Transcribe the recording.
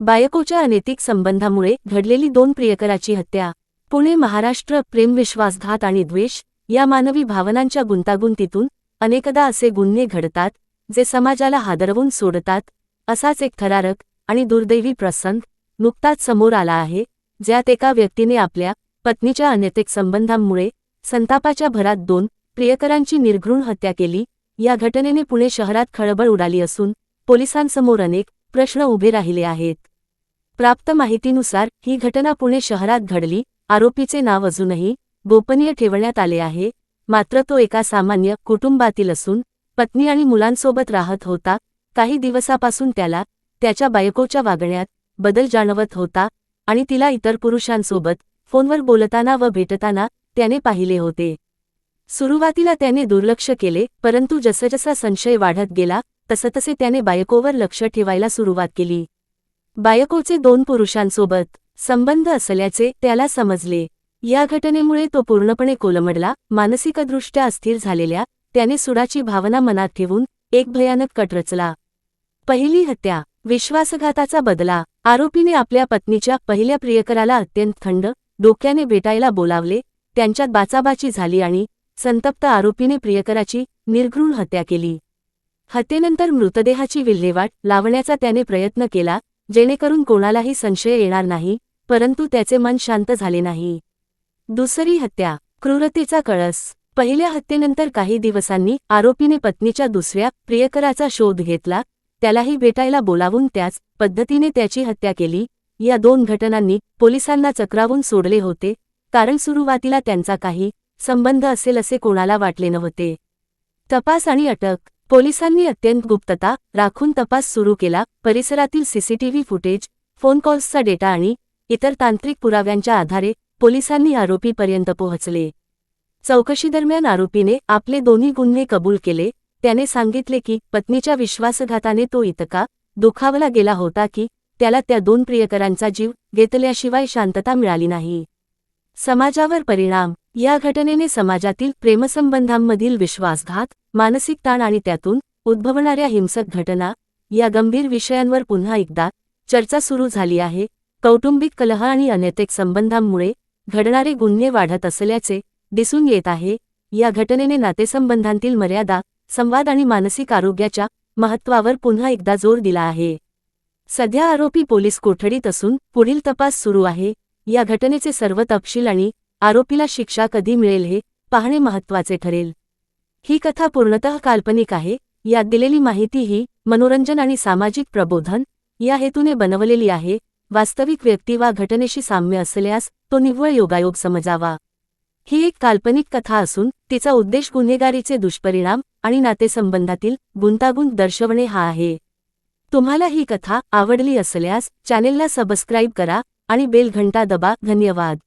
बायकोच्या अनैतिक संबंधामुळे घडलेली दोन प्रियकराची हत्या पुणे महाराष्ट्र प्रेमविश्वासघात आणि द्वेष या मानवी भावनांच्या गुंतागुंतीतून अनेकदा असे गुन्हे घडतात जे समाजाला हादरवून सोडतात असाच एक थरारक आणि दुर्दैवी प्रसंग नुकताच समोर आला आहे ज्यात एका व्यक्तीने आपल्या पत्नीच्या अनैतिक संबंधांमुळे संतापाच्या भरात दोन प्रियकरांची निर्घृण हत्या केली या घटनेने पुणे शहरात खळबळ उडाली असून पोलिसांसमोर अनेक प्रश्न उभे राहिले आहेत. प्राप्त माहितीनुसार ही घटना पुणे शहरात घडली. आरोपीचे नाव अजूनही गोपनीय ठेवण्यात आले आहे. मात्र तो एका सामान्य कुटुंबातील असून पत्नी आणि मुलांसोबत राहत होता. काही दिवसापासून त्याला त्याच्या बायकोच्या वागण्यात बदल जाणवत होता आणि तिला इतर पुरुषांसोबत फोनवर बोलताना व भेटताना त्याने पाहिले होते. सुरुवातीला त्याने दुर्लक्ष केले परंतु जसजसा संशय वाढत गेला तसतसे त्याने बायकोवर लक्ष ठेवायला सुरुवात केली. बायकोचे दोन पुरुषांसोबत संबंध असल्याचे त्याला समजले. या घटनेमुळे तो पूर्णपणे कोलमडला मानसिकदृष्ट्या अस्थिर झालेल्या त्याने सुडाची भावना मनात ठेवून एक भयानक कट रचला. पहिली हत्या विश्वासघाताचा बदला आरोपीने आपल्या पत्नीच्या पहिल्या प्रियकराला अत्यंत थंड डोक्याने भेटायला बोलावले त्यांच्यात बाचाबाची झाली आणि संतप्त आरोपीने प्रियकराची निर्घृण हत्या केली. हत्येनंतर मृतदेहाची विल्हेवाट लावण्याचा त्याने प्रयत्न केला जेणेकरून कोणालाही संशय येणार नाही परंतु त्याचे मन शांत झाले नाही. दुसरी हत्या क्रूरतेचा कळस. पहिल्या हत्येनंतर काही दिवसांनी आरोपीने पत्नीच्या दुसऱ्या प्रियकराचा शोध घेतला त्यालाही भेटायला बोलावून त्याच पद्धतीने त्याची हत्या केली. या दोन घटनांनी पोलिसांना चक्रावून सोडले होते कारण सुरुवातीला त्यांचा काही संबंध असेल असे कोणाला वाटले नव्हते. तपास आणि अटक. पोलिसांनी अत्यंत गुप्तता राखून तपास सुरू केला. परिसरातील सीसीटीव्ही फुटेज फोन कॉल्सचा डेटा आणि इतर तांत्रिक पुराव्यांच्या आधारे पोलिसांनी आरोपीपर्यंत पोहोचले. चौकशीदरम्यान आरोपीने आपले दोन्ही गुन्हे कबूल केले. त्याने सांगितले की पत्नीच्या विश्वासघाताने तो इतका दुखावला गेला होता की त्याला त्या दोन प्रियकरांचा जीव घेतल्याशिवाय शांतता मिळाली नाही. समाजावर परिणाम. या घटनेने समाजातील प्रेमसंबंधांमधील विश्वासघात मानसिक ताण आणि त्यातून उद्भवणाऱ्या हिंसक घटना या गंभीर विषयांवर पुन्हा एकदा चर्चा सुरू झाली आहे. कौटुंबिक कलह आणि अनैतिक संबंधांमुळे घडणारे गुन्हे वाढत असल्याचे दिसून येत आहे. या घटनेने नातेसंबंधांतील मर्यादा संवाद आणि मानसिक आरोग्याच्या महत्त्वावर पुन्हा एकदा जोर दिला आहे. सध्या आरोपी पोलीस कोठडीत असून पुढील तपास सुरू आहे. या घटनेचे सर्व तपशील आणि आरोपीला शिक्षा कधी मिळेल हे पाहणे महत्त्वाचे ठरेल. ही कथा पूर्णतः काल्पनिक आहे यात दिलेली माहिती ही मनोरंजन आणि सामाजिक प्रबोधन या हेतूने बनवलेली आहे वास्तविक व्यक्ती वा घटनेशी साम्य असल्यास तो निव्वळ योगायोग समजावा. ही एक काल्पनिक कथा असून तिचा उद्देश गुन्हेगारीचे दुष्परिणाम आणि नातेसंबंधातील गुंतागुंत दर्शवणे हा आहे. तुम्हाला ही कथा आवडली असल्यास चॅनेलला सबस्क्राईब करा आणि बेल घंटा दबा. धन्यवाद.